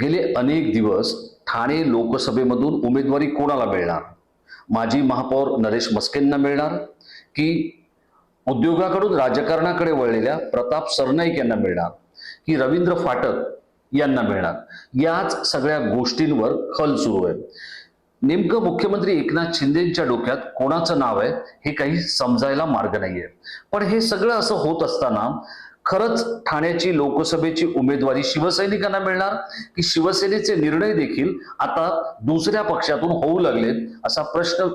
गेले अनेक दिवस ठाणे लोकसभेमधून उमेदवारी कोणाला मिळणार? माजी महापौर नरेश मस्केंना मिळणार की उद्योगाकडून राजकारणाकडे वळलेल्या प्रताप सरनाईक यांना मिळणार की रवींद्र फाटक यांना मिळणार? याच सगळ्या गोष्टींवर खल सुरू आहे. नेमकं मुख्यमंत्री एकनाथ शिंदेच्या डोक्यात कोणाचं नाव आहे हे काही समजायला मार्ग नाहीये. पण हे सगळं असं होत असताना खरंच ठाण्याची लोकसभेची उमेदवारी शिवसैनिकांना मिळणार? की शिवसेनेचे निर्णय देखील आता दुसऱ्या पक्षातून होऊ लागलेत? असा प्रश्न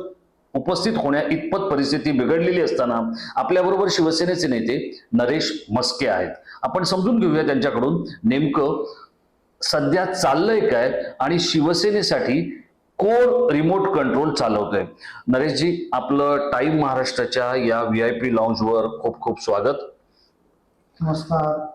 उपस्थित होण्या इतपत परिस्थिती बिघडलेली असताना आपल्याबरोबर शिवसेनेचे नेते नरेश मस्के आहेत. आपण समजून घेऊया त्यांच्याकडून नेमकं सध्या चाललंय काय आणि शिवसेनेसाठी कोण रिमोट कंट्रोल चालवतोय? नरेशजी आपलं टाईम महाराष्ट्राच्या या व्ही आय पी लॉन्जवर खूप खूप स्वागत. नमस्कार.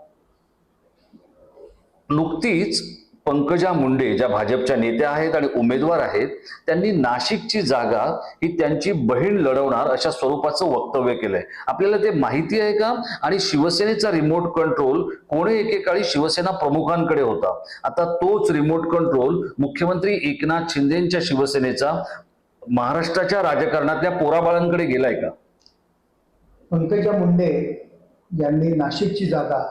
नुकतीच पंकजा मुंडे ज्या भाजपच्या नेत्या आहेत आणि उमेदवार आहेत त्यांनी नाशिकची जागा ही त्यांची बहीण लढवणार अशा स्वरूपाचं वक्तव्य केलंय. आपल्याला ते माहिती आहे का? आणि शिवसेनेचा रिमोट कंट्रोल कोणी एकेकाळी शिवसेना प्रमुखांकडे होता. आता तोच रिमोट कंट्रोल मुख्यमंत्री एकनाथ शिंदेच्या शिवसेनेचा महाराष्ट्राच्या राजकारणातल्या पोराबाळांकडे गेलाय का? पंकजा मुंडे यांनी नाशिकची जागा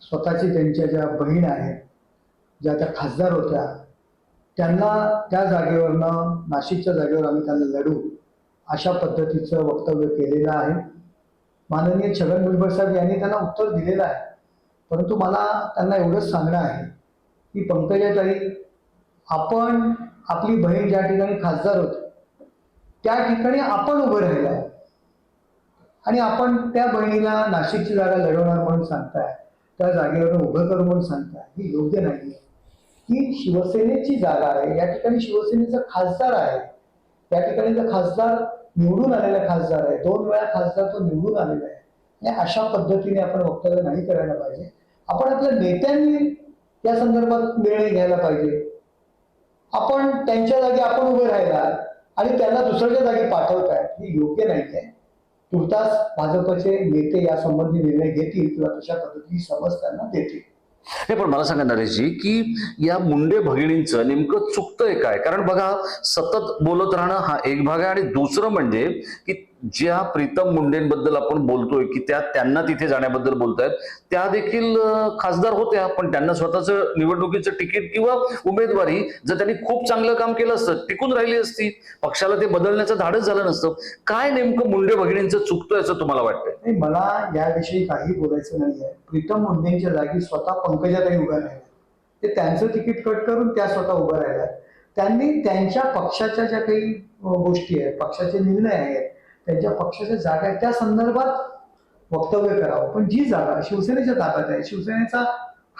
स्वतःची त्यांच्या ज्या बहीण आहेत ज्या त्या खासदार होत्या त्यांना त्या जागेवरनं नाशिकच्या जागेवर आम्ही त्यांना लढू अशा पद्धतीचं वक्तव्य केलेलं आहे. माननीय छगन भुजबळ साहेब यांनी त्यांना उत्तर दिलेलं आहे. परंतु मला त्यांना एवढंच सांगणं आहे की पंकजाताई आपण आपली बहीण ज्या ठिकाणी खासदार होती त्या ठिकाणी आपण उभं राहिलं. आहे आणि आपण त्या बहिणीला नाशिकची जागा लढवणार म्हणून सांगताय त्या जागेवरून उभं करू म्हणून सांगताय ही योग्य नाही ही शिवसेनेची जागा आहे या ठिकाणी शिवसेनेचा खासदार आहे. त्या ठिकाणी खासदार निवडून आलेला खासदार आहे दोन वेळा खासदार तो निवडून आलेला आहे. आणि अशा पद्धतीने आपण वक्तव्य नाही करायला पाहिजे. आपण आपल्या नेत्यांनी या संदर्भात निर्णय घ्यायला पाहिजे. आपण त्यांच्या जागी आपण उभे राहिला आणि त्यांना दुसऱ्याच्या जागी पाठवताय हे योग्य नाही आहे तुर्तास भाजपचे नेते या संबंधी निर्णय घेतील किंवा तशा पद्धतीची समज त्यांना देतील. हे पण मला सांगा नरेशजी की या मुंडे भगिनींचं नेमकं चुकतंय काय? कारण बघा सतत बोलत राहणं हा एक भाग आहे आणि दुसरं म्हणजे की ज्या प्रीतम मुंडेंबद्दल आपण बोलतोय की त्या त्यांना तिथे जाण्याबद्दल बोलतायत त्या देखील खासदार होत्या पण त्यांना स्वतःचं निवडणुकीचं तिकीट किंवा उमेदवारी जर त्यांनी खूप चांगलं काम केलं असतं टिकून राहिली असती पक्षाला ते बदलण्याचं धाडच झालं नसतं काय नेमकं मुंडे भगिनींचं चुकतोय असं तुम्हाला वाटतंय? मला याविषयी काही बोलायचं नाहीये. प्रीतम मुंडेंच्या जागी स्वतः पंकजाताई उभ्या राहिल्या. ते त्यांचं तिकीट कट करून त्या स्वतः उभ्या राहिल्या. त्यांनी त्यांच्या पक्षाच्या ज्या काही गोष्टी आहेत पक्षाचे निर्णय आहेत त्यांच्या पक्षाच्या जागा आहेत. त्या संदर्भात वक्तव्य करावं. पण जी जागा शिवसेनेच्या ताब्यात आहे. शिवसेनेचा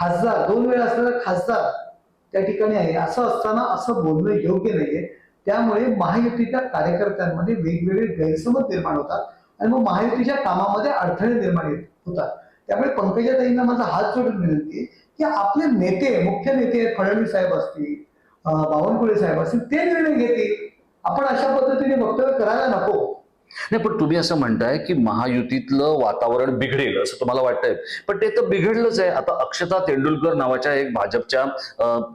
खासदार दोन वेळा असलेला खासदार त्या ठिकाणी आहे. असं असताना असं बोलणं योग्य नाहीये. त्यामुळे महायुतीच्या कार्यकर्त्यांमध्ये वेगवेगळे गैरसमज निर्माण होतात आणि मग महायुतीच्या कामामध्ये अडथळे निर्माण येत- होतात. त्यामुळे पंकजाताईंना माझा हात जोडून विनंती की आपले नेते मुख्य नेते फडणवीस साहेब असतील बावनकुळे साहेब असतील ते निर्णय घेतील. आपण अशा पद्धतीने वक्तव्य करायला नको. नाही पण तुम्ही असं म्हणताय की महायुतीतलं वातावरण बिघडेल असं तुम्हाला वाटतंय. पण ते तर बिघडलंच आहे. आता अक्षता तेंडुलकर नावाच्या एक भाजपच्या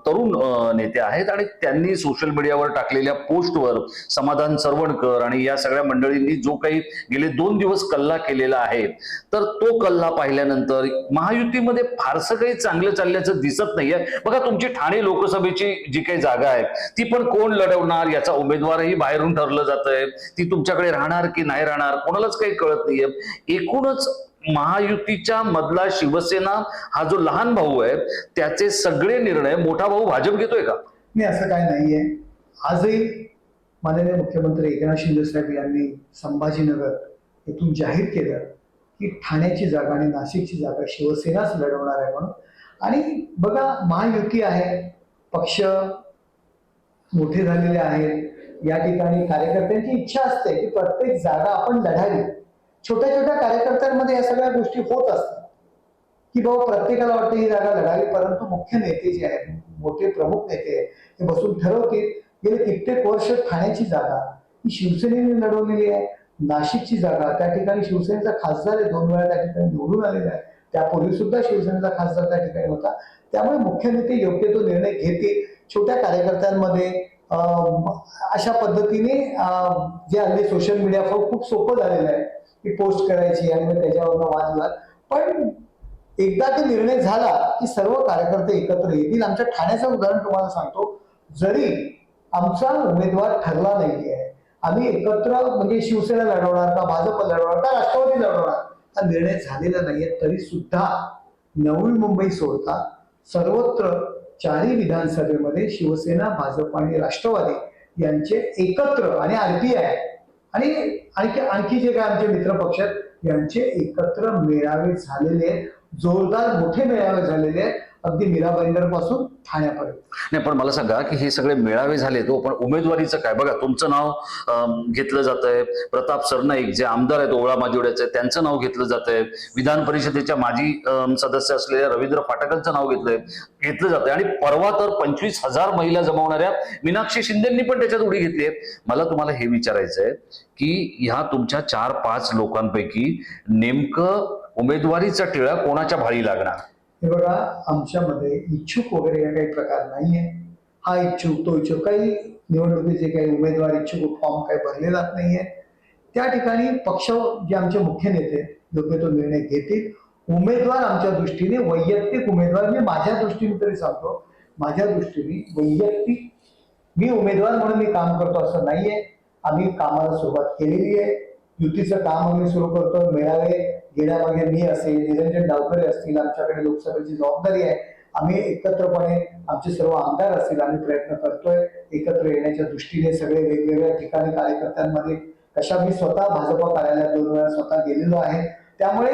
तरुण नेत्या आहेत आणि त्यांनी सोशल मीडियावर टाकलेल्या पोस्टवर समाधान सरवणकर आणि या सगळ्या मंडळींनी जो काही गेले दोन दिवस कल्ला केलेला आहे तर तो कल्ला पाहिल्यानंतर महायुतीमध्ये फारसं काही चांगलं चालल्याचं दिसत नाहीये. बघा तुमची ठाणे लोकसभेची जी काही जागा आहे ती पण कोण लढवणार? याचा उमेदवारही बाहेरून ठरलं जात आहे ती तुमच्याकडे राहणार की नाही राहणार कोणालाच काही कळत नाहीये. एकूणच महायुतीच्या मधला शिवसेना हा जो लहान भाऊ आहे त्याचे सगळे निर्णय मोठा भाऊ भाजप घेतोय का? नाही असं काय नाहीये. आजही माननीय मुख्यमंत्री एकनाथ शिंदे साहेब यांनी संभाजीनगर येथून जाहीर केलं की ठाण्याची जागा आणि नाशिकची जागा शिवसेनाच लढवणार आहे म्हणून. आणि बघा महायुती आहे पक्ष मोठे झालेले आहेत या ठिकाणी कार्यकर्त्यांची इच्छा असते की प्रत्येक जागा आपण लढावी. छोट्या छोट्या कार्यकर्त्यांमध्ये या सगळ्या गोष्टी होत असतात. की बाबा प्रत्येकाला वाटतं ही जागा लढावी परंतु मुख्य नेते जे आहेत मोठे प्रमुख नेते आहेत, ते बसून ठरवतील गेले कित्येक वर्ष ठाण्याची जागा ही शिवसेनेने लढवलेली आहे नाशिकची जागा त्या ठिकाणी शिवसेनेचा खासदार आहे दोन वेळा त्या ठिकाणी निवडून आलेला आहे. त्यापूर्वी सुद्धा शिवसेनेचा खासदार त्या ठिकाणी होता. त्यामुळे मुख्य नेते योग्य तो निर्णय घेतील. छोट्या कार्यकर्त्यांमध्ये अशा पद्धतीने जे हल्ली सोशल मीडियावर खूप सोपं झालेलं आहे. की पोस्ट करायची आणि मग त्याच्यावरनं वादविवाद पण एकदा ते निर्णय झाला की सर्व कार्यकर्ते एकत्र येतील. आमच्या ठाण्याचं उदाहरण तुम्हाला सांगतो. जरी आमचा उमेदवार ठरला नाहीये आम्ही एकत्र म्हणजे शिवसेना लढवणार का भाजप लढवणार का राष्ट्रवादी लढवणार? हा निर्णय झालेला नाहीये. तरी सुद्धा नवी मुंबई सोडता सर्वत्र चारही विधानसभेमध्ये शिवसेना भाजप आणि राष्ट्रवादी यांचे एकत्र आणि आरपीआय आणि आणखी आणखी जे काय आमचे मित्र पक्ष आहेत यांचे एकत्र मेळावे झालेले आहेत. जोरदार मोठे मेळावे झालेले आहेत. अगदी मीराबाईंदरपासून ठाण्यापर्यंत. नाही पण मला सांगा की हे सगळे मेळावे झाले तो पण उमेदवारीचं काय? बघा तुमचं नाव घेतलं जात आहे प्रताप सरनाईक जे आमदार आहेत ओळा माजिवड्याचे त्यांचं नाव घेतलं जात आहे विधान परिषदेच्या माजी सदस्य असलेल्या रवींद्र फाटकांचं नाव घेतलंय घेतलं जात आहे आणि परवा तर पंचवीस हजार महिला जमवणाऱ्या मीनाक्षी शिंदेंनी पण त्याच्यात उडी घेतली आहे. मला तुम्हाला हे विचारायचं आहे की ह्या तुमच्या चार पाच लोकांपैकी नेमकं उमेदवारीचा टिळा कोणाच्या भाळी लागणार? हे बघा आमच्यामध्ये इच्छुक वगैरे या काही प्रकार नाही आहे हा इच्छुक तो इच्छुक काही निवडणुकीचे काही उमेदवार इच्छुक फॉर्म काही भरले जात आहे त्या ठिकाणी पक्ष जे आमचे मुख्य नेते योग्य तो निर्णय घेतील. उमेदवार आमच्या दृष्टीने वैयक्तिक उमेदवार मी माझ्या दृष्टीने तरी सांगतो माझ्या दृष्टीने वैयक्तिक मी उमेदवार म्हणून मी काम करतो असं नाहीये. आम्ही कामाला सुरुवात केलेली आहे. युतीचं काम आम्ही सुरू करतो मेळावे घेण्यामागे मी असेल निरंजन डावकरे असतील आमच्याकडे लोकसभेची जबाबदारी आहे. आम्ही एकत्रपणे आमचे सर्व आमदार असतील आम्ही प्रयत्न करतोय एकत्र येण्याच्या दृष्टीने सगळे वेगवेगळ्या ठिकाणी कार्यकर्त्यांमध्ये. कशा मी स्वतः भाजपा कार्यालयात दोन वेळा स्वतः गेलेलो आहे. त्यामुळे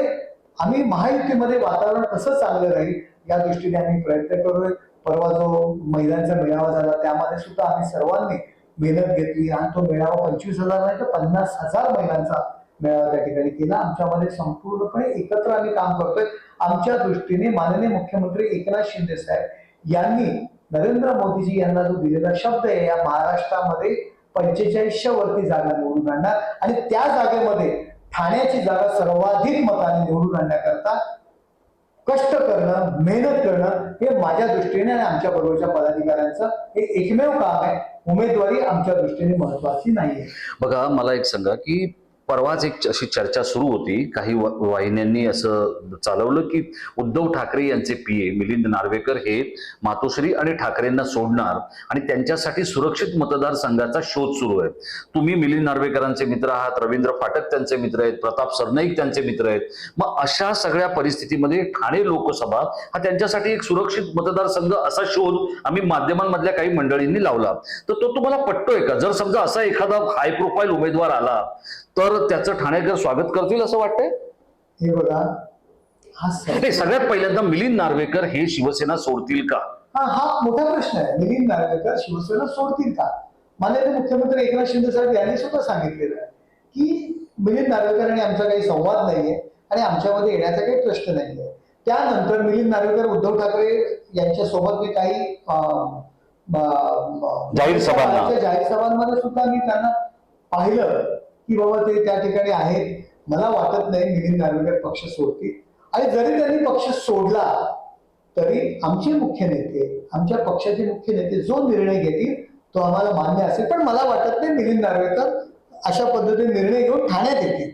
आम्ही महायुतीमध्ये वातावरण कसं चांगलं राहील या दृष्टीने आम्ही प्रयत्न करूय. परवा जो महिलांचा मेळावा झाला त्यामध्ये सुद्धा आम्ही सर्वांनी मेहनत घेतली आणि तो मेळावा पंचवीस हजार नाही तर पन्नास हजार महिलांचा मेळावा त्या ठिकाणी केला. आमच्यामध्ये संपूर्णपणे एकत्र आम्ही काम करतोय. आमच्या दृष्टीने माननीय मुख्यमंत्री एकनाथ शिंदे साहेब यांनी नरेंद्र मोदीजी यांना जो दिलेला शब्द आहे या महाराष्ट्रामध्ये पंचेचाळीसच्या वरती जागा निवडून आणणार आणि त्या जागेमध्ये ठाण्याची जागा सर्वाधिक मताने निवडून आणण्याकरता कष्ट करणं मेहनत करणं हे माझ्या दृष्टीने आणि आमच्या बरोबरच्या पदाधिकाऱ्यांचं हे एकमेव काम आहे. उमेदवारी आमच्या दृष्टीने महत्वाची नाहीये. बघा मला एक सांगा की परवाच एक अशी चर्चा सुरू होती. काही वाहिन्यांनी असं चालवलं की उद्धव ठाकरे यांचे पीए मिलिंद नार्वेकर हे मातोश्री आणि ठाकरेंना सोडणार आणि त्यांच्यासाठी सुरक्षित मतदारसंघाचा शोध सुरू आहे. तुम्ही मिलिंद नार्वेकरांचे मित्र आहात रवींद्र फाटक त्यांचे मित्र आहेत प्रताप सरनाईक त्यांचे मित्र आहेत. मग अशा सगळ्या परिस्थितीमध्ये ठाणे लोकसभा हा त्यांच्यासाठी एक सुरक्षित मतदारसंघ असा शोध आम्ही माध्यमांमधल्या काही मंडळींनी लावला. तर तो तुम्हाला पटतोय का? जर समजा असा एखादा हाय प्रोफाईल उमेदवार आला तर त्याचं ठाणेकर स्वागत करतील असं वाटतंय? हे बघा हा स- नाही सगळ्यात पहिल्यांदा मिलिंद नार्वेकर हे शिवसेना सोडतील का? हा हा मोठा प्रश्न आहे. मिलिंद नार्वेकर शिवसेना सोडतील का? माननीय मुख्यमंत्री एकनाथ शिंदे साहेब यांनी सुद्धा सांगितलेलं आहे की मिलिंद नार्वेकर आणि आमचा काही संवाद नाहीये आणि आमच्यामध्ये येण्याचा काही प्रश्न नाहीये. त्यानंतर मिलिंद नार्वेकर उद्धव ठाकरे यांच्या सोबत मी काही अं, म- म- जाहीर सभांना. जाहीर सभांमध्ये सुद्धा मी त्यांना पाहिलं. की बाबा ते त्या ठिकाणी आहेत. मला वाटत नाही मिलिंद नार्वेकर पक्ष सोडतील. आणि जरी त्यांनी पक्ष सोडला तरी आमचे मुख्य नेते आमच्या पक्षाचे मुख्य नेते जो निर्णय घेतील तो आम्हाला मान्य असेल. पण मला वाटत नाही मिलिंद नार्वेकर अशा पद्धतीने निर्णय घेऊन ठाण्यात येतील.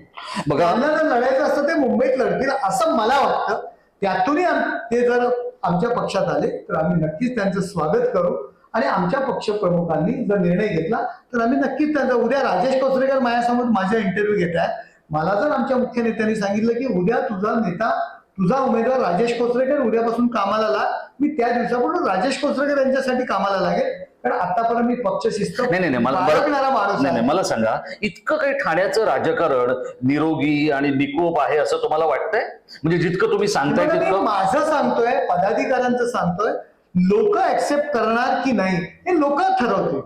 बघा. लढायचं असतं ते मुंबईत लढतील असं मला वाटतं. त्यातूनही ते जर आमच्या पक्षात आले तर आम्ही नक्कीच त्यांचं स्वागत करू. आणि आमच्या पक्ष प्रमुखांनी जर निर्णय घेतला तर आम्ही नक्कीच त्यांचा उद्या राजेश कोसरेकर माझ्यासमोर माझा इंटरव्ह्यू घेत आहे मला जर आमच्या मुख्य नेत्यांनी सांगितलं की उद्या तुझा नेता तुझा उमेदवार राजेश कोसरेकर उद्यापासून कामाला लाग मी त्या दिवसापासून राजेश कोसरेकर यांच्यासाठी कामाला लागेल. कारण आतापर्यंत मी पक्ष शिस्त नाही नाही नाही, मला माणूस नाही. मला सांगा इतकं काही ठाण्याचं राजकारण निरोगी आणि निकोप आहे असं तुम्हाला वाटतंय? म्हणजे जितकं तुम्ही सांगताय तितकं माझं सांगतोय पदाधिकाऱ्यांचं सांगतोय. लोक ऍक्सेप्ट करणार की नाही हे लोक ठरवतील.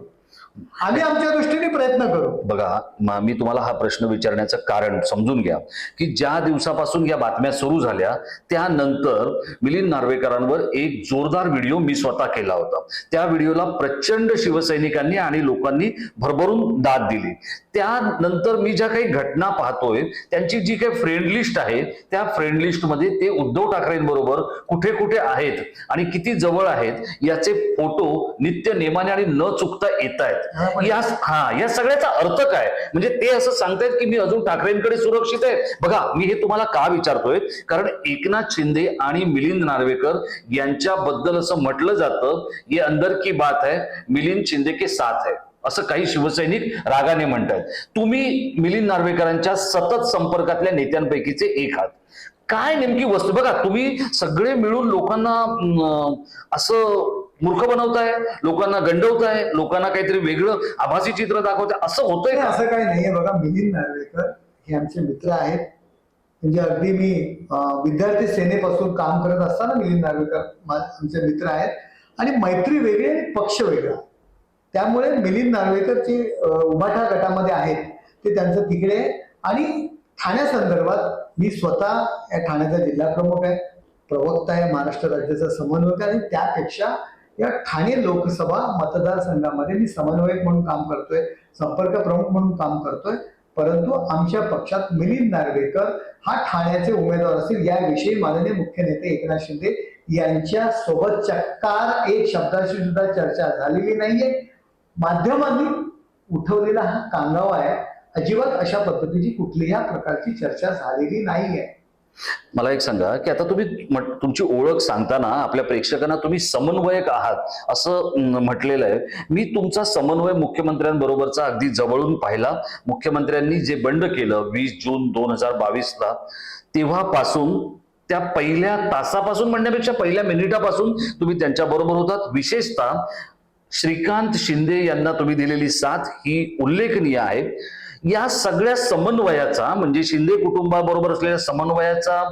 आम्ही आमच्या दृष्टीने प्रयत्न करू. बघा मी तुम्हाला हा प्रश्न विचारण्याचं कारण समजून घ्या की ज्या दिवसापासून या बातम्या सुरू झाल्या त्यानंतर मिलिंद नार्वेकरांवर एक जोरदार व्हिडिओ मी स्वतः केला होता. त्या व्हिडिओला प्रचंड शिवसैनिकांनी आणि लोकांनी भरभरून दाद दिली. त्यानंतर मी ज्या काही घटना पाहतोय त्यांची जी काही फ्रेंड लिस्ट आहे त्या फ्रेंड लिस्टमध्ये ते उद्धव ठाकरेंबरोबर कुठे कुठे आहेत आणि किती जवळ आहेत याचे फोटो नित्य नेमाने आणि न चुकता येत आहेत आहेत या हा या सगळ्याचा अर्थ काय? म्हणजे ते असं सांगतायत की मी अजून ठाकरेंकडे सुरक्षित आहे. बघा मी हे तुम्हाला का विचारतोय? कारण एकनाथ शिंदे आणि मिलिंद नार्वेकर यांच्याबद्दल असं म्हटलं जातं ये अंदर की बात आहे मिलिंद शिंदे के साथ आहे असं काही शिवसैनिक रागाने म्हणतात तुम्ही मिलिंद नार्वेकरांच्या सतत संपर्कातल्या नेत्यांपैकीचे एक आहात. काय नेमकी वस्तू बघा तुम्ही सगळे मिळून लोकांना असं मूर्ख बनवताय लोकांना गंडवताय लोकांना काहीतरी वेगळं आभासी चित्र दाखवताय असं होतंय का? असं काही नाहीये. बघा मिलिंद नार्वेकर हे आमचे मित्र आहेत. म्हणजे अगदी मी विद्यार्थी सेनेपासून काम करत असताना मिलिंद नार्वेकर आमचे मित्र आहेत. आणि मैत्री वेगळी आणि पक्ष वेगळा. त्यामुळे मिलिंद नार्वेकर जे उभाठा गटामध्ये आहेत ते त्यांचं तिकडे. आणि ठाण्यासंदर्भात मी स्वतः या ठाण्याचा जिल्हा प्रमुख आहे प्रवक्ता आहे महाराष्ट्र राज्याचा समन्वयक आहे. आणि त्यापेक्षा या ठाणे लोकसभा मतदारसंघामध्ये मी समन्वयक म्हणून काम करतोय संपर्क प्रमुख म्हणून काम करतोय. परंतु आमच्या पक्षात मिलिंद नार्वेकर हा ठाण्याचे उमेदवार असतील याविषयी माननीय मुख्य नेते एकनाथ शिंदे यांच्या सोबत चक्कार एक शब्दाशी सुद्धा चर्चा झालेली नाहीये. माध्यमांनी उठवलेला हा कांगावा आहे. अजिबात अशा पद्धतीची कुठलीही प्रकारची चर्चा झालेली नाहीये. मला एक सांगा की आता तुम्ही तुमची ओळख सांगताना आपल्या प्रेक्षकांना तुम्ही समन्वयक आहात असं म्हटलेलं आहे. मी तुमचा समन्वय मुख्यमंत्र्यांबरोबरचा अगदी जवळून पाहिला. मुख्यमंत्र्यांनी जे बंड केलं वीस जून दोन हजार बावीसला तेव्हापासून त्या पहिल्या तासापासून म्हणण्यापेक्षा पहिल्या मिनिटापासून तुम्ही त्यांच्या बरोबर होतात. विशेषतः श्रीकांत शिंदे यांना तुम्ही दिलेली साथ ही उल्लेखनीय आहे. या सगळ्या समन्वयाचा म्हणजे शिंदे कुटुंबाबरोबर असलेल्या समन्वयाचा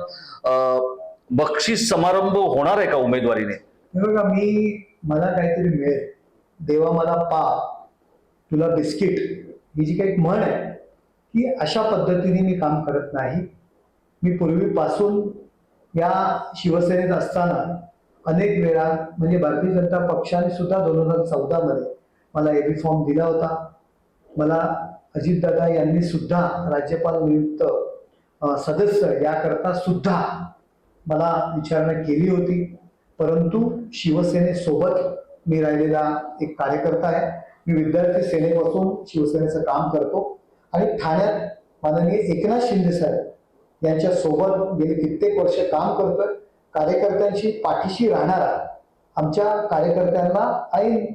बक्षीस समारंभ होणार आहे का उमेदवारीने? बघा मी मला काहीतरी मिळेल. देवा मला पा. तुला बिस्किट. ही जी काही म्हण आहे की अशा पद्धतीने मी काम करत नाही. मी पूर्वीपासून या शिवसेनेत असताना अनेक वेळा म्हणजे भारतीय जनता पक्षाने सुद्धा दोन हजार चौदामध्ये मला एबी फॉर्म दिला होता. मला अजितदादा यांनी सुद्धा राज्यपाल नियुक्त सदस्य याकरता सुद्धा मला विचारणा केली होती. परंतु शिवसेनेसोबत मी राहिलेला एक कार्यकर्ता आहे. मी विद्यार्थी सेनेपासून शिवसेनेचं काम करतो. आणि ठाण्यात माननीय एकनाथ शिंदे साहेब यांच्या सोबत गेली कित्येक वर्ष काम करतोय. कार्यकर्त्यांशी पाठीशी राहणारा आमच्या कार्यकर्त्यांना ऐन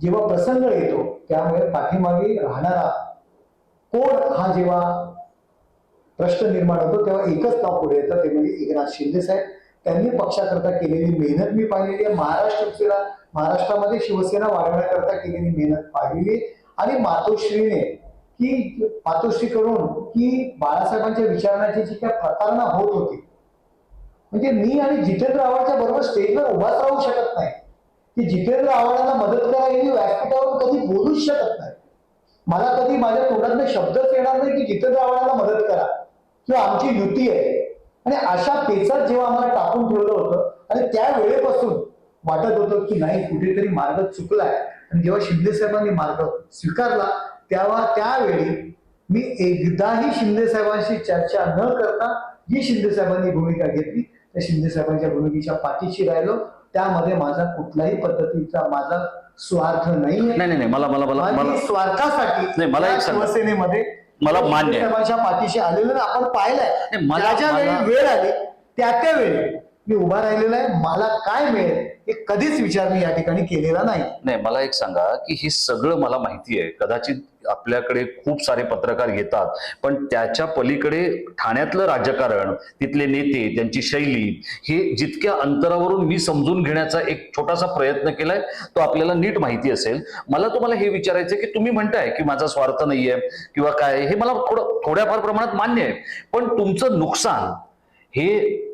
जेव्हा प्रसंग येतो त्यामुळे पाठीमागे राहणारा कोण हा जेव्हा प्रश्न निर्माण होतो तेव्हा एकच नाव पुढे येतं ते म्हणजे एकनाथ शिंदे साहेब. त्यांनी पक्षाकरता केलेली मेहनत मी पाहिलेली आहे. महाराष्ट्र महाराष्ट्रामध्ये शिवसेना वाढवण्याकरता केलेली मेहनत पाहिलेली आणि मातोश्रीने की मातोश्रीकडून की बाळासाहेबांच्या विचारण्याची जी काय प्रतारणा होत होती म्हणजे मी आणि जितेंद्र आव्हाडच्या बरोबर स्टेजवर उभाच राहू शकत नाही. की जितेंद्र आव्हाडांना मदत करायला व्यासपीठावर कधी बोलूच शकत नाही. मला कधी माझ्या तोंडातले शब्दच येणार नाही की जितेंद्र आव्हाडांना मदत करा. किंवा आमची युती आहे. आणि अशा पेचात जेव्हा आम्हाला टाकून ठेवलं होतं आणि त्या वेळेपासून वाटत होतं की नाही कुठेतरी मार्ग चुकलाय. आणि जेव्हा शिंदे साहेबांनी मार्ग स्वीकारला तेव्हा त्यावेळी मी एकदाही शिंदे साहेबांशी चर्चा न करता जी शिंदे साहेबांनी भूमिका घेतली त्या शिंदे साहेबांच्या भूमिकेच्या पाठीशी राहिलो. त्यामध्ये माझा कुठल्याही पद्धतीचा माझा स्वार्थ नाही नाही नाही मला मला मला मला स्वार्थासाठी नाही, मला एक सांगा. शिवसेनेमध्ये मला मान्य आहे. साहेबांच्या पाठीशी आलेलं ना आपण पाहिलंय नाही, मला- ज्या ज्या मला- वेळी वेळ आली त्या त्या वेळी मी उभा राहिलेला आहे. मला काय मिळेल हे कधीच विचार मी या ठिकाणी केलेला नाही. नाही मला एक सांगा की हे सगळं मला माहिती आहे. कदाचित आपल्याकडे खूप सारे पत्रकार येतात पण त्याच्या पलीकडे ठाण्यातलं राजकारण तिथले नेते त्यांची शैली हे जितक्या अंतरावरून मी समजून घेण्याचा एक छोटासा प्रयत्न केलाय तो आपल्याला नीट माहिती असेल. मला तुम्हाला हे विचारायचं की तुम्ही म्हणताय की माझा स्वार्थ नाहीये किंवा काय हे मला थोडं थोड्याफार प्रमाणात मान्य आहे. पण तुमचं नुकसान हे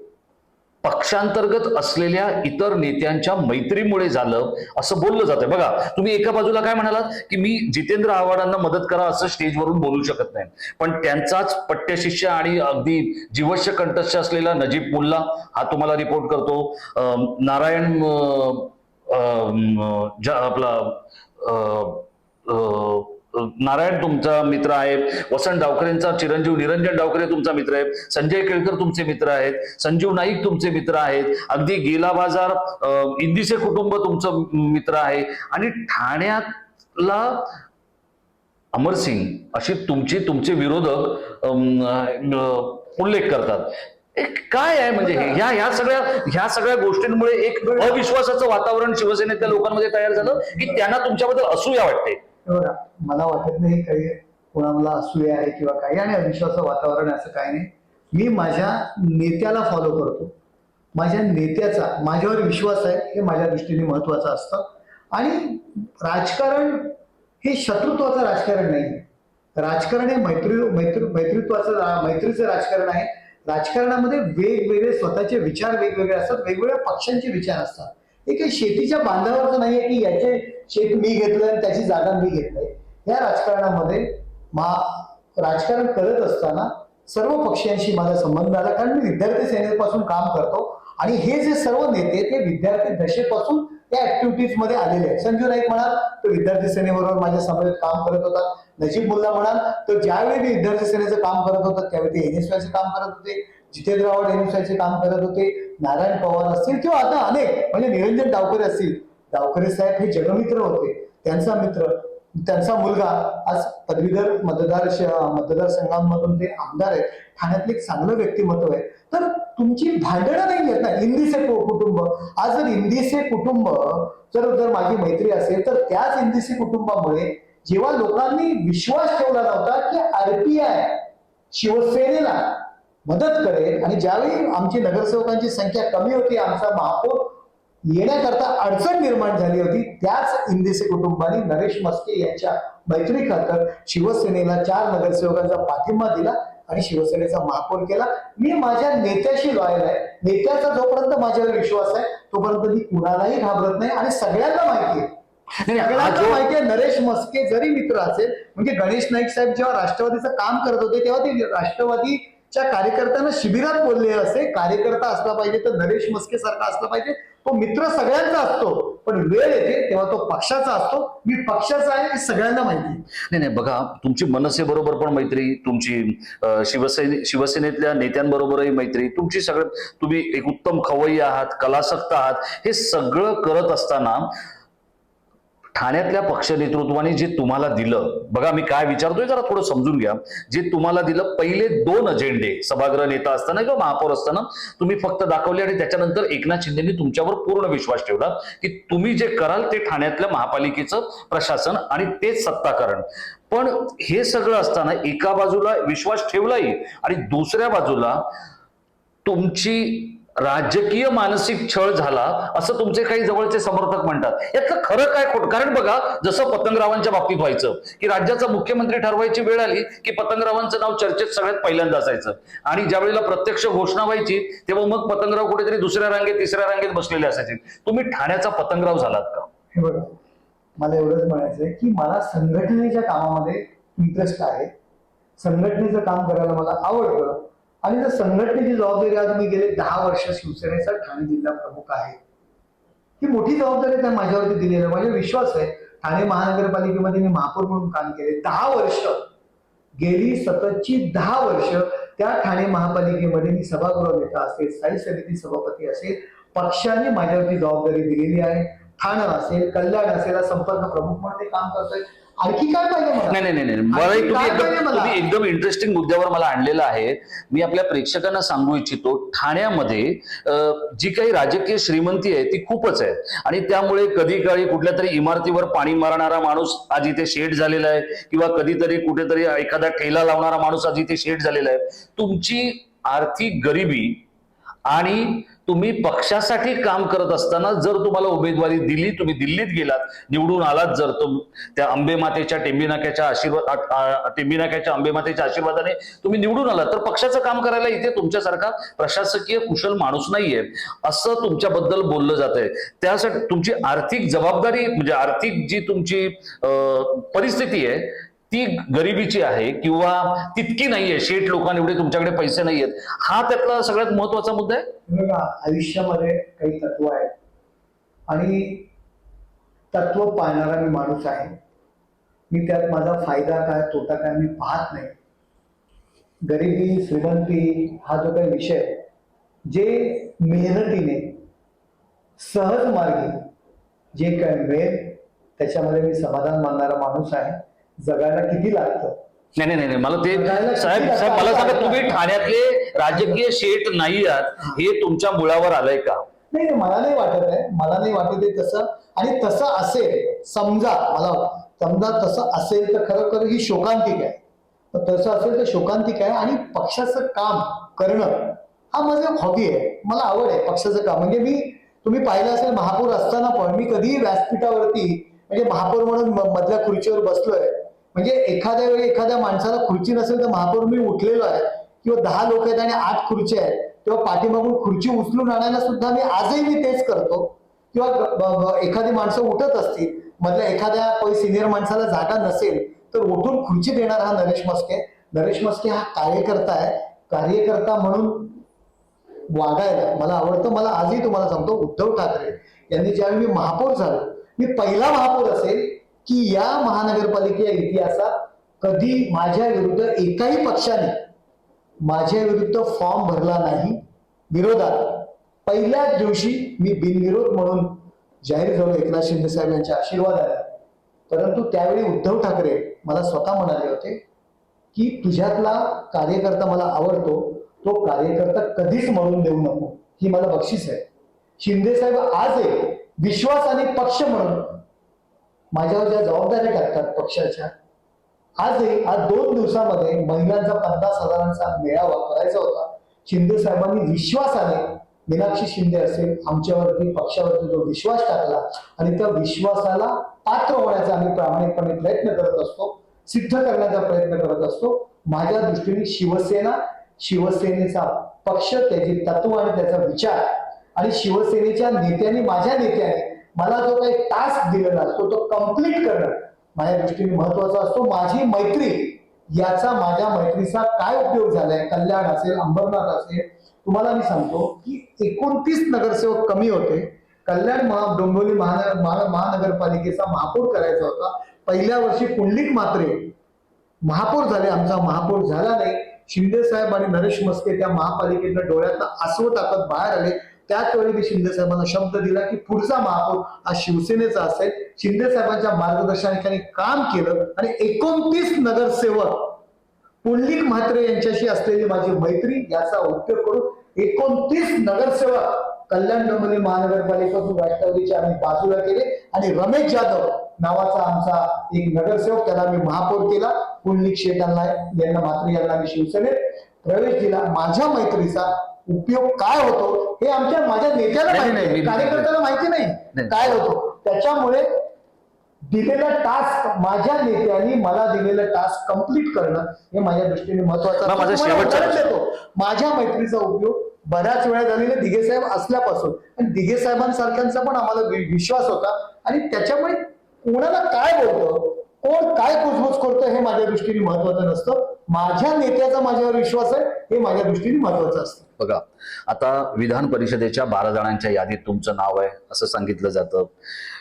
पक्षांतर्गत असलेल्या इतर नेत्यांच्या मैत्रीमुळे झालं असं बोललं जातं बघा तुम्ही एका बाजूला काय म्हणालात की मी जितेंद्र आव्हाडांना मदत करा असं स्टेजवरून बोलू शकत नाही. पण त्यांचाच पट्ट्यशिष्य आणि अगदी जीवश्य कंठस्थ असलेला नजीब मुल्ला हा तुम्हाला रिपोर्ट करतो. नारायण ज्या- आपला नारायण तुमचा मित्र आहे वसंत डावकरेंचा चिरंजीव निरंजन डावकरे तुमचा मित्र आहे संजय केळकर तुमचे मित्र आहेत संजीव नाईक तुमचे मित्र आहेत अगदी गेला बाजार इंदिसे कुटुंब तुमचं मित्र आहे. आणि ठाण्यातला अमरसिंग अशी तुमची तुमचे विरोधक उल्लेख करतात. काय आहे म्हणजे ह्या ह्या सगळ्या ह्या सगळ्या गोष्टींमुळे एक अविश्वासाचं वातावरण शिवसेनेतल्या लोकांमध्ये तयार झालं की त्यांना तुमच्याबद्दल असूया वाटते. बघा मला वाटत नाही काही कोणाला असूया आहे किंवा काही आणि अविश्वास वातावरण असं काही नाही. मी माझ्या नेत्याला फॉलो करतो. माझ्या नेत्याचा माझ्यावर विश्वास आहे हे माझ्या दृष्टीने महत्वाचं असतं. आणि राजकारण हे शत्रुत्वाचं राजकारण नाही. राजकारण हे मैत्री मैत्री मैत्रित्वाचं मैत्रीचं राजकारण आहे. राजकारणामध्ये वेगवेगळे स्वतःचे विचार वेगवेगळे असतात वेगवेगळ्या पक्षांचे विचार असतात. हे काही शेतीच्या बांधावरचं आहे की याचे शेत मी घेतलं आणि त्याची जागा मी घेतलंय. या राजकारणामध्ये मा राजकारण करत असताना सर्व पक्षांशी माझा संबंध आला कारण मी विद्यार्थी सेनेपासून काम करतो आणि हे जे सर्व नेते ते विद्यार्थी दशेपासून त्या ऍक्टिव्हिटीजमध्ये आलेले आहेत. संजू नाईक म्हणाल तर विद्यार्थी सेनेबरोबर माझ्या समवेत काम करत होता. नजीब मुल्ला म्हणाल तर ज्यावेळी मी विद्यार्थी सेनेचं काम करत होता त्यावेळी ते एनएसवायचे काम करत होते. जितेंद्र आव्हाड एनएसवायचे काम करत होते. नारायण पवार असतील किंवा आता अनेक म्हणजे निरंजन गावकरी असतील गावकरी साहेब हे जगमित्र होते. त्यांचा मित्र त्यांचा मुलगा आज पदवीधर मतदार मतदारसंघांमधून ते आमदार आहेत. ठाण्यातले एक चांगलं व्यक्तिमत्व आहे. तर तुमची भांडणं नाही आहेत ना? इंदिसे कुटुंब. आज जर इंदिसे कुटुंब जर जर माझी मैत्री असेल तर त्याच इंदिसे कुटुंबामुळे जेव्हा लोकांनी विश्वास ठेवला नव्हता की आरपीआय शिवसेनेला मदत करेल आणि ज्यावेळी आमची नगरसेवकांची संख्या कमी होती आमचा महापौर येण्याकरता अडचण निर्माण झाली होती. त्याच इंदिसे कुटुंबाने नरेश मस्के यांच्या मैत्री खातर शिवसेनेला चार नगरसेवकांचा पाठिंबा दिला आणि शिवसेनेचा महापौर केला. मी माझ्या नेत्याशी लॉयल आहे. नेत्याचा जोपर्यंत माझ्यावर विश्वास आहे तोपर्यंत मी कुणालाही घाबरत नाही आणि सगळ्यांना माहिती आहे. सगळ्यांना माहिती आहे नरेश मस्के जरी मित्र असेल म्हणजे गणेश नाईक साहेब जेव्हा राष्ट्रवादीचं काम करत होते तेव्हा ते राष्ट्रवादीच्या कार्यकर्त्यांना शिबिरात बोलले असे. कार्यकर्ता असला पाहिजे तर नरेश मस्के सारखा असला पाहिजे. तो मित्र सगळ्यांचा असतो पण वेळ येते तेव्हा तो पक्षाचा असतो मी पक्षाचा आहे हे सगळ्यांना माहिती आहे. नाही नाही बघा तुमची मनसे बरोबर पण मैत्री तुमची अं, शिवसेने शिवसेनेतल्या नेत्यांबरोबरही मैत्री तुमची सगळं तुम्ही एक उत्तम खवय्ये आहात कलासक्त आहात हे सगळं करत असताना ठाण्यातल्या पक्ष नेतृत्वाने जे तुम्हाला दिलं बघा मी काय विचारतोय जरा थोडं समजून घ्या. जे तुम्हाला दिलं पहिले दोन अजेंडे सभागृह नेता असताना किंवा महापौर असताना तुम्ही फक्त दाखवले आणि त्याच्यानंतर एकनाथ शिंदेनी तुमच्यावर पूर्ण विश्वास ठेवला की तुम्ही जे कराल ते ठाण्यातल्या महापालिकेचं प्रशासन आणि तेच सत्ताकरण. पण हे सगळं असताना एका बाजूला विश्वास ठेवलाही आणि दुसऱ्या बाजूला तुमची राजकीय मानसिक छळ झाला असं तुमचे काही जवळचे समर्थक म्हणतात. यातलं खरं काय खोट? कारण बघा जसं पतंगरावांच्या बाबतीत व्हायचं की राज्याचा मुख्यमंत्री ठरवायची वेळ आली की पतंगरावांचं नाव चर्चेत सगळ्यात पहिल्यांदा असायचं. आणि ज्या वेळेला प्रत्यक्ष घोषणा व्हायची तेव्हा मग पतंगराव कुठेतरी दुसऱ्या रांगेत तिसऱ्या रांगेत बसलेले असायचे. तुम्ही ठाण्याचा पतंगराव झालात का? हे बघा मला एवढंच म्हणायचंय की मला संघटनेच्या कामामध्ये इंटरेस्ट आहे. संघटनेचं काम करायला मला आवडतं. आणि जर संघटनेची जबाबदारी आज मी गेले दहा वर्ष शिवसेनेचा ठाणे जिल्हा प्रमुख आहे. ही मोठी जबाबदारी त्या माझ्यावरती दिलेली आहे. माझा विश्वास आहे. ठाणे महानगरपालिकेमध्ये मी महापौर म्हणून काम केले. दहा वर्ष गेली सततची दहा वर्ष त्या ठाणे महापालिकेमध्ये मी सभागृह नेता असेल स्थायी समिती सभापती असेल पक्षाने माझ्यावरती जबाबदारी दिलेली आहे. ठाणं असेल कल्याण असेल संपर्क प्रमुख म्हणून ते काम करतोय. आणखी काय पाहिजे? नाही नाही नाही नाही मला तुम्ही एकदम? तुम्ही एकदम इंटरेस्टिंग मुद्द्यावर मला आणलेलं आहे मी आपल्या प्रेक्षकांना सांगू इच्छितो ठाण्यामध्ये जी काही राजकीय श्रीमंती आहे ती खूपच आहे आणि त्यामुळे कधी काळी कुठल्या तरी इमारतीवर पाणी मारणारा माणूस आज इथे शेड झालेला आहे किंवा कधीतरी कुठेतरी एखादा ठेला लावणारा माणूस आज इथे शेड झालेला आहे तुमची आर्थिक गरिबी आणि तुम्ही पक्षासाठी काम करत असताना जर तुम्हाला उमेदवारी दिली तुम्ही दिल्लीत गेलात निवडून आलात जर तुम त्या आंबेमातेच्या टेंबीनाक्याच्या आशीर्वाद टेंबीनाक्याच्या अंबे मातेच्या आशीर्वादाने तुम्ही निवडून आलात. तर पक्षाचं काम करायला इथे तुमच्यासारखा प्रशासकीय कुशल माणूस नाहीये. असं तुमच्याबद्दल बोललं जात आहे त्यासाठी तुमची आर्थिक जबाबदारी म्हणजे आर्थिक जी तुमची परिस्थिती आहे ती गरिबीची आहे किंवा तितकी नाहीये. शेठ लोकांनी एवढे तुमच्याकडे पैसे नाहीयेत. हा त्यातला सगळ्यात महत्त्वाचा मुद्दा आहे? आयुष्यामध्ये काही तत्व आहेत. आणि तत्व पाळणारा मी माणूस आहे. मी त्यात माझा फायदा काय तोटा काय मी पाहत नाही. गरिबी श्रीमंती हा जो काही विषय जे मेहनतीने सहज मार्गी जे काय मिळेल त्याच्यामध्ये मी समाधान मानणारा माणूस आहे. जगायला किती लागतं? नाही नाही नाही मला ते साहेब साहेब मला सांगा तुम्ही ठाण्यातले राजकीय शेठ नाही आहात हे. तुमच्या मुळावर आलंय का? नाही मला नाही वाटत आहे. मला नाही वाटत आहे तसं. आणि तसं असेल समजा मला समजा तसं असेल तर खरोखर ही शोकांतिक आहे. तसं असेल तर शोकांतिक आहे. आणि पक्षाचं काम करणं हा माझा हॉबी आहे. मला आवड आहे पक्षाचं काम. म्हणजे मी तुम्ही पाहिलं असेल महापौर असताना पण मी कधीही व्यासपीठावरती म्हणजे महापौर म्हणून मधल्या खुर्चीवर बसलोय. म्हणजे एखाद्या वेळी एखाद्या माणसाला खुर्ची नसेल तर महापौर मी उठलेलो आहे किंवा दहा लोक आहेत आणि आठ खुर्ची आहेत तेव्हा पाठीमागून खुर्ची उचलून आणायला सुद्धा मी आजही मी तेच करतो. किंवा एखादी माणसं उठत असतील मधल्या एखाद्या कोणी सिनियर माणसाला जागा नसेल तर उठून खुर्ची देणार हा नरेश मस्के. नरेश मस्के हा कार्यकर्ता आहे. कार्यकर्ता म्हणून वागायला मला आवडतं मला आजही तुम्हाला सांगतो उद्धव ठाकरे यांनी ज्यावेळी मी महापौर झालो मी पहिला महापौर असेल की या महानगरपालिकेच्या इतिहासात कधी माझ्या विरुद्ध एकाही पक्षाने माझ्या विरुद्ध फॉर्म भरला नाही विरोधात. पहिल्याच दिवशी मी बिनविरोध म्हणून जाहीर झालो एकनाथ शिंदे साहेब यांच्या आशीर्वादाने. परंतु त्यावेळी उद्धव ठाकरे मला स्वतः म्हणाले होते की तुझ्यातला कार्यकर्ता मला आवडतो तो कार्यकर्ता कधीच म्हणून देऊ नको. ही मला बक्षीस आहे. शिंदे साहेब आज आहे आणि पक्ष म्हणून माझ्यावर ज्या जबाबदाऱ्या टाकतात पक्षाच्या आजही आज दोन दिवसामध्ये महिलांचा पन्नास हजारांचा मेळावा करायचा होता. शिंदे साहेबांनी विश्वासाने मीनाक्षी शिंदे असेल आमच्यावरती पक्षावरती जो विश्वास टाकला आणि त्या विश्वासाला पात्र होण्याचा आम्ही प्रामाणिकपणे प्रयत्न करत असतो सिद्ध करण्याचा प्रयत्न करत असतो. माझ्या दृष्टीने शिवसेना शिवसेनेचा पक्ष त्याची तत्व आणि त्याचा विचार आणि शिवसेनेच्या नेत्याने माझ्या नेत्याने मला जो काही टास्क दिलेला असतो तो कंप्लीट करणं माझ्या दृष्टीने महत्त्वाचा असतो. माझी मैत्री याचा माझ्या मैत्रीचा काय उपयोग झालाय? कल्याण असेल अंबरनाथ असेल तुम्हाला मी सांगतो की एकोणतीस नगरसेवक कमी होते. कल्याण महा डोंबिवली महानगर महा- महानगरपालिकेचा महापौर करायचा होता. पहिल्या वर्षी पुंडलिक मात्रे महापौर झाले. आमचा महापौर झाला नाही. शिंदे साहेब आणि नरेश मस्के त्या महापालिकेनं डोळ्यातनं आसव टाकत बाहेर आले. त्याच वेळी मी शिंदे साहेबांना शब्द दिला की पुढचा महापौर हा शिवसेनेचा असेल. शिंदे साहेबांच्या मार्गदर्शनाखाली काम केलं आणि एकोणतीस नगरसेवक पुंडलिक म्हात्रे यांच्याशी असलेली माझी मैत्री याचा उपयोग करून एकोणतीस नगरसेवक कल्याण डोंबिवली महानगरपालिकेतून राष्ट्रवादीचे आम्ही बाजूला केले आणि रमेश जाधव नावाचा आमचा एक नगरसेवक त्याला मी महापौर केला. पुंडलिक शेटांना यांना यांना मात्र यांना मी शिवसेनेत प्रवेश दिला. माझ्या मैत्रीचा उपयोग काय होतो हे आमच्या माझ्या नेत्याला नाही, माहिती नाही, कार्यकर्त्याला माहिती नाही. नाही. काय होतो? त्याच्यामुळे दिलेला टास्क माझ्या नेत्यांनी मला दिलेलं टास्क कंप्लीट करणं हे माझ्या दृष्टीने महत्वाचं मग. माझा शेवटचा प्रश्न. माझ्या मैत्रीचा उपयोग बऱ्याच वेळा झालेले दिघे साहेब असल्यापासून. आणि दिघे साहेबांसारख्यांचा पण आम्हाला वि- विश्वास होता. आणि त्याच्यामुळे कोणाला काय बोलतो? कोण काय कुजबुज करतो हे माझ्या दृष्टीने महत्वाचं नसतं. माझ्या नेत्याचा माझ्यावर विश्वास आहे हे माझ्या दृष्टीने महत्वाचं असतं. बघा आता विधान परिषदेच्या बारा जणांच्या यादीत तुमचं नाव आहे असं सांगितलं जातं.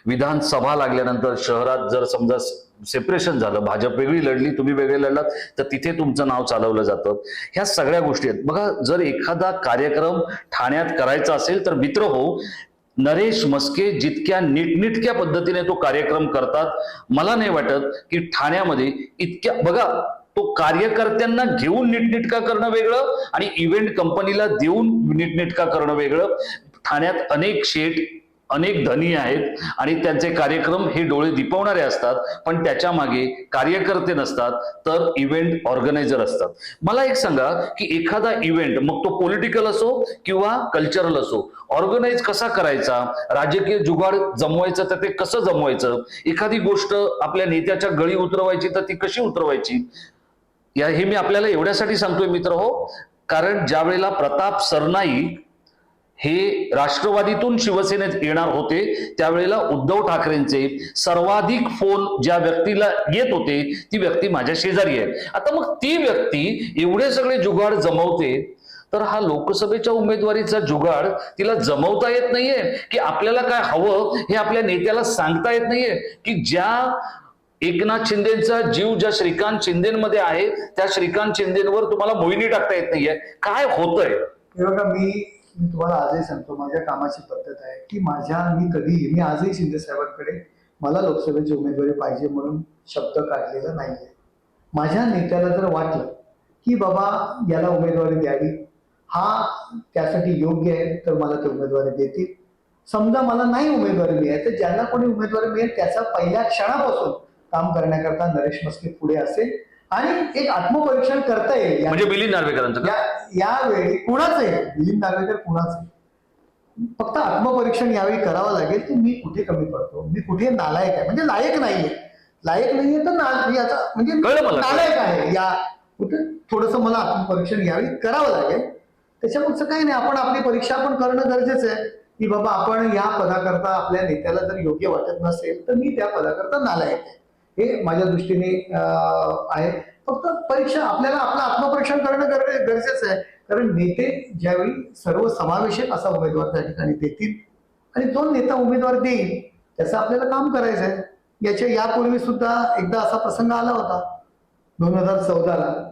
विधानसभा लागल्यानंतर शहरात जर समजा सेपरेशन झालं भाजप वेगळी लढली तुम्ही वेगळे लढलात तर तिथे तुमचं नाव चालवलं जातं. ह्या सगळ्या गोष्टी आहेत. बघा जर एखादा कार्यक्रम ठाण्यात करायचा असेल तर मित्र हो नरेश मस्के जितक्या नीटनिटक्या पद्धतीने तो कार्यक्रम करतात मला नाही वाटत की ठाण्यामध्ये इतक्या बघा तो कार्यकर्त्यांना घेऊन नीटनिटका करणं वेगळं आणि इव्हेंट कंपनीला देऊन नीटनेटका करणं वेगळं. ठाण्यात अनेक शेठ अनेक धनी आहेत आणि त्यांचे कार्यक्रम हे डोळे दिपवणारे असतात पण त्याच्यामागे कार्यकर्ते नसतात तर इव्हेंट ऑर्गनायझर असतात. मला एक सांगा की एखादा इव्हेंट मग तो पॉलिटिकल असो किंवा कल्चरल असो ऑर्गनाईज कसा करायचा? राजकीय जुगाड जमवायचं तर ते कसं जमवायचं? एखादी गोष्ट आपल्या नेत्याच्या गळी उतरवायची तर ती कशी उतरवायची? या हे मी आपल्याला एवढ्यासाठी सांगतोय मित्र हो. कारण ज्या वेळेला प्रताप सरनाईक हे राष्ट्रवादीतून शिवसेनेत येणार होते त्यावेळेला उद्धव ठाकरेंचे सर्वाधिक फोन ज्या व्यक्तीला येत होते ती व्यक्ती माझ्या शेजारी आहे. आता मग ती व्यक्ती एवढे सगळे जुगाड जमवते तर हा लोकसभेच्या उमेदवारीचा जुगाड तिला जमवता येत नाहीये की आपल्याला काय हवं हे आपल्या नेत्याला सांगता येत नाहीये की ज्या एकनाथ शिंदेचा जीव ज्या श्रीकांत शिंदेमध्ये आहे त्या श्रीकांत शिंदेवर तुम्हाला मोहिनी टाकता येत नाहीये. काय होतंय? बघा मी मी तुम्हाला आजही सांगतो माझ्या कामाची पद्धत आहे की माझ्या मी कधी मी आजही शिंदे साहेबांकडे मला लोकसभेची उमेदवारी पाहिजे म्हणून शब्द काढलेला नाहीये. माझ्या नेत्याला जर वाटलं की बाबा याला उमेदवारी द्यावी हा त्यासाठी योग्य आहे तर मला ते उमेदवारी देतील. समजा मला नाही उमेदवारी मिळेल तर ज्यांना कोणी उमेदवारी मिळेल त्याचा पहिल्या क्षणापासून काम करण्याकरता नरेश मस्के पुढे असेल. आणि एक आत्मपरीक्षण करता येईल. म्हणजे मिलिंद नार्वेकरांचं का? या यावेळी कुणाच आहे? मिलिंद नार्वेकर कुणाच आहे? फक्त आत्मपरीक्षण यावेळी करावं लागेल की मी कुठे कमी पडतो? मी कुठे नालायक आहे? म्हणजे लायक नाहीये. लायक नाहीये तर ना याचा म्हणजे कळलं मला. नालायक आहे. या कुठे थोडस मला आत्मपरीक्षण यावेळी करावं लागेल. त्याच्यामुळे काही नाही. आपण आपली परीक्षा पण करणं गरजेचं आहे. की बाबा आपण या पदाकरता आपल्या नेत्याला जर योग्य वाटत नसेल तर मी त्या पदाकरता नालायक आहे. हे माझ्या दृष्टीने आहे. फक्त परीक्षा आपल्याला आपलं आत्मपरीक्षण करणं गरजे- गरजेचं आहे. कारण नेते ज्यावेळी सर्व समावेशक असा उमेदवार त्या ठिकाणी देतील आणि जो नेता उमेदवार देईल त्याचं आपल्याला काम करायचं आहे. याच्या यापूर्वी सुद्धा एकदा असा प्रसंग आला होता. दोन हजार चौदाला.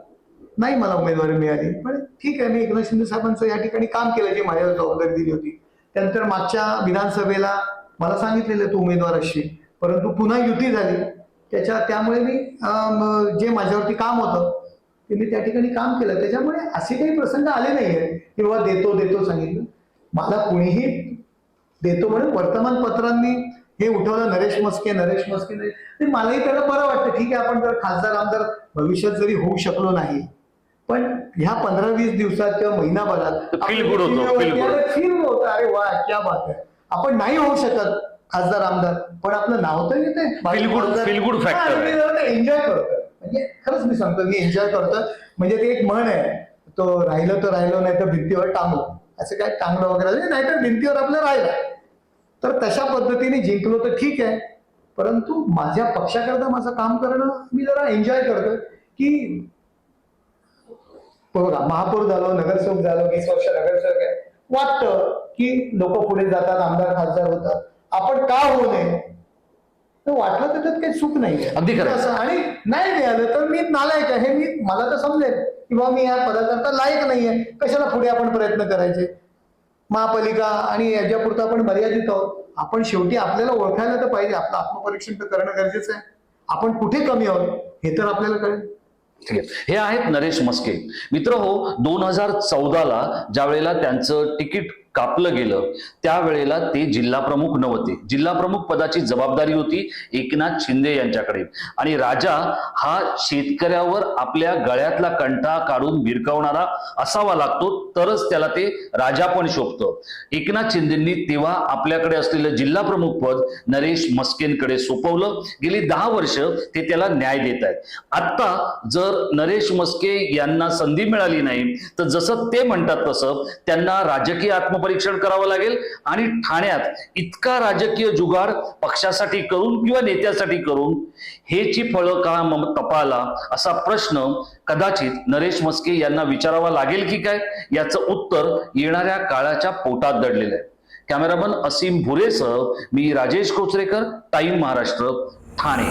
नाही मला उमेदवारी मिळाली. पण ठीक आहे मी एकनाथ शिंदे साहेबांचं या ठिकाणी काम केलं जे माझ्यावर जबाबदारी दिली होती. त्यानंतर मागच्या विधानसभेला मला सांगितलेलं तू उमेदवार असशील. परंतु पुन्हा युती झाली. त्याच्या त्यामुळे मी जे माझ्यावरती काम होतं ते मी त्या ठिकाणी काम केलं. त्याच्यामुळे असे काही प्रसंग आले नाहीये. की बाबा देतो देतो सांगितलं. मला कुणीही देतो म्हणून वर्तमानपत्रांनी हे उठवलं नरेश मस्के नरेश मस्के नरेश. मलाही त्याला बरं वाटतं. ठीक आहे आपण जर खासदार आमदार भविष्यात जरी होऊ शकलो नाही पण ह्या पंधरा वीस दिवसात किंवा महिनाभरात good होतं. फील होतं. अरे वा क्या बात आहे. आपण नाही होऊ शकत खासदार आमदार. पण आपलं नाव तर येते आहे. एन्जॉय करतो म्हणजे खरंच मी सांगतो मी एन्जॉय करतो म्हणजे ते एक म्हण आहे तो राहिलं तर राहिलो नाही तर भिंतीवर टांगलो असं काय टांगलं वगैरे नाही तर भिंतीवर आपलं राहिलं. तर तशा पद्धतीने जिंकलो तर ठीक आहे. परंतु माझ्या पक्षाकरता माझं काम करणं मी जरा एन्जॉय करतोय. की बघा महापौर झालो नगरसेवक झालो वीस वर्ष नगरसेवक आहे. वाटतं की लोक पुढे जातात आमदार खासदार होतात. आपण का होऊ नये? तर वाटलं तर त्यात काही चूक नाही अगदी. असं आणि नाही मिळालं तर मी नालायक आहे. हे मी मला तर समजेल. की बाबा मी या पदाकरता लायक नाहीये. कशाला पुढे आपण प्रयत्न करायचे? महापालिका आणि याच्यापुरतं आपण मर्यादित आहोत. आपण शेवटी आपल्याला ओळखायला तर पाहिजे. आपलं आत्मपरीक्षण तर करणं गरजेचं आहे. आपण कुठे कमी आहोत? हे तर आपल्याला कळेल. हे आहेत नरेश मस्के. मित्र हो दोन हजार चौदाला ज्या वेळेला त्यांचं तिकीट कापलं गेलं. त्यावेळेला ते जिल्हा प्रमुख नव्हते. जिल्हा प्रमुख पदाची जबाबदारी होती एकनाथ शिंदे यांच्याकडे. आणि राजा हा शेतकऱ्यावर आपल्या गळ्यातला कंटा काढून भिरकावणारा असावा लागतो तरच त्याला ते राजा पण शोभतं. एकनाथ शिंदेंनी तेव्हा आपल्याकडे असलेलं जिल्हा प्रमुख पद नरेश मस्केंकडे सोपवलं. गेली दहा वर्ष ते त्याला न्याय देत आहेत. आत्ता जर नरेश मस्के यांना संधी मिळाली नाही तर जसं ते म्हणतात तसं त्यांना राजकीय परीक्षण करावं लागेल. आणि ठाण्यात इतका राजकीय जुगार पक्षासाठी करून किंवा नेत्यासाठी करून हेची फळं का तपाला असा प्रश्न कदाचित नरेश मस्के यांना विचारावा लागेल की काय? याचं उत्तर येणाऱ्या काळाच्या पोटात दडलेलं आहे. कॅमेरामन असीम भुरेसह मी राजेश कोचरेकर टाईम महाराष्ट्र ठाणे.